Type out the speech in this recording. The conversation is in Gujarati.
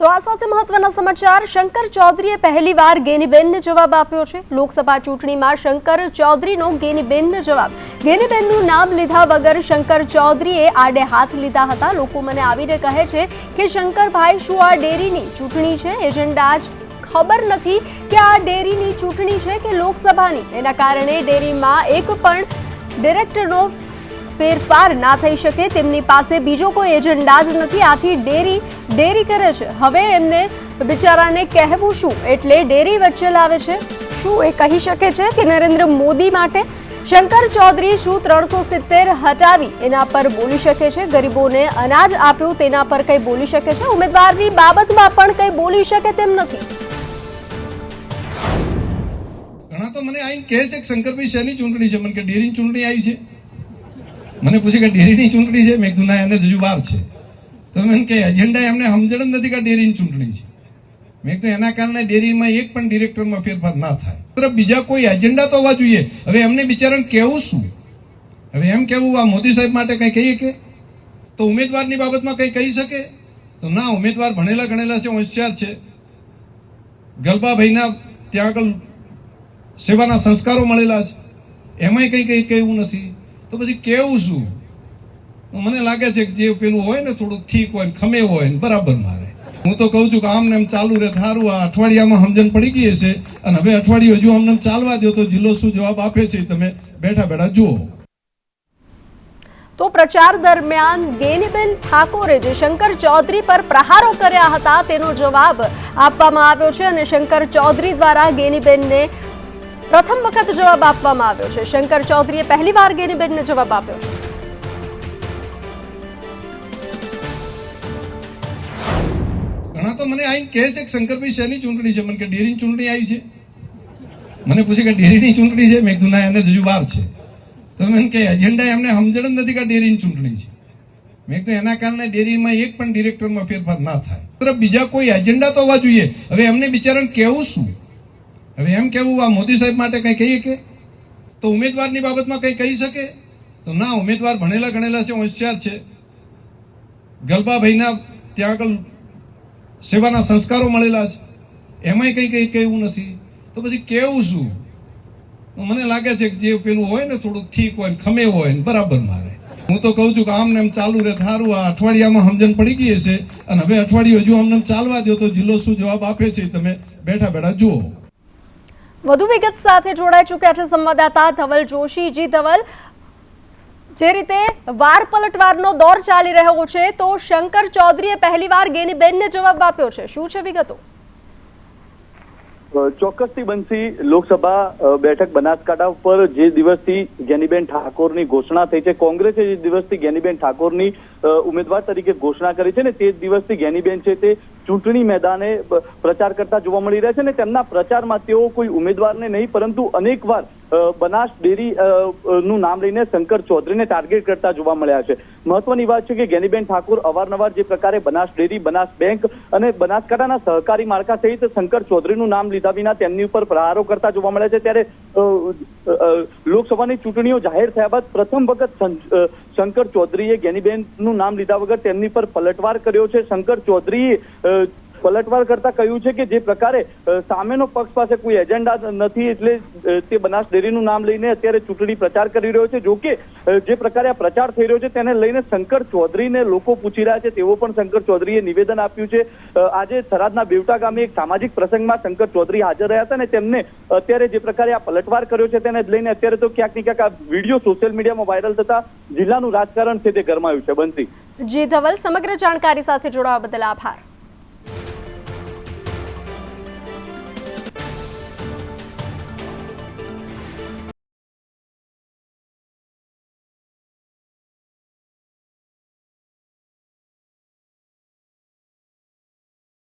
તો આ સાથે મહત્વના સમાચાર. શંકર ચૌધરીએ પહેલીવાર ગેનીબેનને જવાબ આપ્યો છે. લોકસભા ચૂંટણીમાં શંકર ચૌધરીનો ગેનીબેનને જવાબ. ગેનીબેનનું નામ લીધા વગર શંકર ચૌધરીએ આડે હાથ લીધા હતા. લોકો મને આવીને કહે છે કે, શંકરભાઈ, શું આ ડેરીની ચૂંટણી છે? એજન્ડા જ ખબર નથી કે આ ડેરીની ચૂંટણી છે કે લોકસભાની. એના કારણે ડેરીમાં એક પણ ડિરેક્ટરનો ફેરફાર ના થઈ શકે તેમની પાસે બીજો કોઈ એજન્ડા જ નથી. આથી ડેરી ડેરી કરે છે. હવે એમને બિચારાને કહેવું શું? એટલે ડેરી વચ્ચે લાવે છે. શું એ કહી શકે છે કે નરેન્દ્ર મોદી માટે શંકર ચૌધરી શું ત્રણસો સિત્તેર હટાવી? એના પર બોલી શકે છે. ગરીબોને અનાજ આપ્યું, તેના પર કંઈ બોલી શકે છે? ઉમેદવારની બાબતમાં પણ કંઈ બોલી શકે તેમ નથી. ઘણા તો મને આઈને કહે છે કે શંકરભાઈ શેની ચૂંટણી છે? મને કે ડેરીની ચૂંટણી આવી છે. મને પૂછે કે ડેરીની ચૂંટણી છે? મેં કીધું, ના એને હજુ વાર છે. તો મને કે, એજન્ડા એમને સમજણ જ નથી કે ડેરીની ચૂંટણી છે. મેં કીધું, એના કારણે ડેરીમાં એક પણ ડિરેક્ટરમાં ફેરફાર ના થાય. તરફ બીજા કોઈ એજન્ડા તો હોવા જોઈએ. હવે એમને બિચારાને કહેવું શું? હવે એમ કેવું, આ મોદી સાહેબ માટે કંઈ કહીએ કે? તો ઉમેદવારની બાબતમાં કંઈ કહી શકે? તો ના, ઉમેદવાર ભણેલા ગણેલા છે, હોશિયાર છે. ગલબાભાઈના ત્યાં આગળ સેવાના સંસ્કારો મળેલા છે. એમાંય કંઈ કંઈ કહેવું નથી. તો પછી કેવું શું? મને લાગે છે કે જે પેલું હોય ને થોડુંક ઠીક હોય ને ખમે હોય ને બરાબર મારે. હું તો કહું છું કે આમ ને એમ ચાલુ રહે સારું આ અઠવાડિયામાં સમજણ પડી ગઈ છે અને હવે અઠવાડિયું હજુ આમને ચાલવા દો તો જિલ્લો શું જવાબ આપે છે તમે બેઠા બેઠા જુઓ. તો પ્રચાર દરમિયાન ગેનીબેન ઠાકોરે જે શંકર ચૌધરી પર પ્રહારો કર્યા હતા તેનો જવાબ આપવામાં આવ્યો છે અને શંકર ચૌધરી દ્વારા ગેનીબેનને પ્રથમ વખત જવાબ આપવામાં આવ્યો છે. શંકર ચૌધરીએ પહેલીવાર ગેનીબેનને જવાબ આપ્યો છે. ઘણા તો મને આઈને કહે છે કે શંકરભાઈ શેની ચૂંટણી છે? મને કે ડેરીની ચૂંટણી આવી છે. મને પૂછે કે ડેરીની ચૂંટણી છે? મેં કીધું એને હજુ વાર છે. તો મને કે એજન્ડા એમને સમજણ જ નથી કે ડેરીની ચૂંટણી છે. મેં કીધું, એના કારણે ડેરીમાં એક પણ ડિરેક્ટરમાં ફેરફાર ના થાય. બીજા કોઈ એજન્ડા તો હોવા જોઈએ. હવે એમને બિચારાને કહેવું શું? હવે એમ કેવું આ મોદી સાહેબ માટે કંઈ કહીએ કે? તો ઉમેદવારની બાબતમાં કંઈ કહી શકે? તો ના, ઉમેદવાર ભણેલા ગણેલા છે, હોશિયાર છે. ગલબાભાઈના ત્યાં આગળ સેવાના સંસ્કારો મળેલા છે. એમાંય કંઈ કંઈ કહેવું નથી. તો પછી કેવું શું? મને લાગે છે કે જે પેલું હોય ને થોડુંક ઠીક હોય ને ખમે હોય ને બરાબર મારે. હું તો કહું છું કે આમ ને એમ ચાલુ રહે. સારું આ અઠવાડિયામાં સમજણ પડી ગઈ છે અને હવે અઠવાડિયું હજુ આમને ચાલવા દો તો જિલ્લો શું જવાબ આપે છે? તમે બેઠા બેઠા જુઓ. વધુ વિગત સાથે જોડાઈ ચૂક્યા છે સંવાદદાતા ધવલ જોશી. જી ધવલ, જે રીતે વાર પલટવારનો દોર ચાલી રહ્યો છે, તો શંકર ચૌધરીએ પહેલીવાર ગેનીબેનને જવાબ આપ્યો છે. શું છે વિગતો? ચોક્કસથી બનશી લોકસભા બેઠક બનાસકાંઠા પર જે દિવસથી જ્ઞાનીબેન ઠાકોરની ઘોષણા થઈ છે, કોંગ્રેસે જે દિવસથી જ્ઞાનીબેન ઠાકોરની ઉમેદવાર તરીકે ઘોષણા કરી છે ને તે દિવસથી જ્ઞાનીબેન છે તે ચૂંટણી મેદાને પ્રચાર કરતા જોવા મળી રહ્યા છે ને તેમના પ્રચારમાં તેઓ કોઈ ઉમેદવારને નહીં, પરંતુ અનેકવાર બનાસ ડેરી નું નામ લઈને શંકર ચૌધરીને ટાર્ગેટ કરતા જોવા મળ્યા છે. મહત્વની વાત છે કે ગેનીબેન ઠાકોર અવારનવાર જે પ્રકારે બનાસ ડેરી બનાસ બેંક અને બનાસકાંઠાના સહકારી માળખા સહિત શંકર ચૌધરીનું નામ લીધા વિના તેમની ઉપર પ્રહારો કરતા જોવા મળ્યા છે. ત્યારે લોકસભાની ચૂંટણીઓ જાહેર થયા બાદ પ્રથમ વખત શંકર ચૌધરીએ ગેનીબેનનું નામ લીધા વગર તેમની પર પલટવાર કર્યો છે. શંકર ચૌધરીએ અ, પલટવાર કરતા કહ્યું છે કે જે પ્રકારે સામેનો પક્ષ પાસે કોઈ એજન્ડા નથી એટલે તે બનાસ ડેરીનું નામ લઈને અત્યારે ચૂંટણી પ્રચાર કરી રહ્યો છે. જો જે પ્રકારે આ પ્રચાર થઈ રહ્યો છે તેને લઈને શંકર ચૌધરીને લોકો પૂછી રહ્યા છે. તેવો પણ શંકર ચૌધરીએ નિવેદન આપ્યું છે. આજે થરાદના બેવટા ગામે એક સામાજિક પ્રસંગમાં શંકર ચૌધરી હાજર રહ્યા હતા અને તેમને અત્યારે જે પ્રકારે આ પલટવાર કર્યો છે તેને લઈને અત્યારે તો ક્યાંક ને ક્યાંક આ વીડિયો સોશિયલ મીડિયામાં વાયરલ થતા જિલ્લાનું રાજકારણ છે તે ગરમાયું છે. બનતી. જી, ધવલ, સમગ્ર જાણકારી સાથે જોડાવા બદલ આભાર.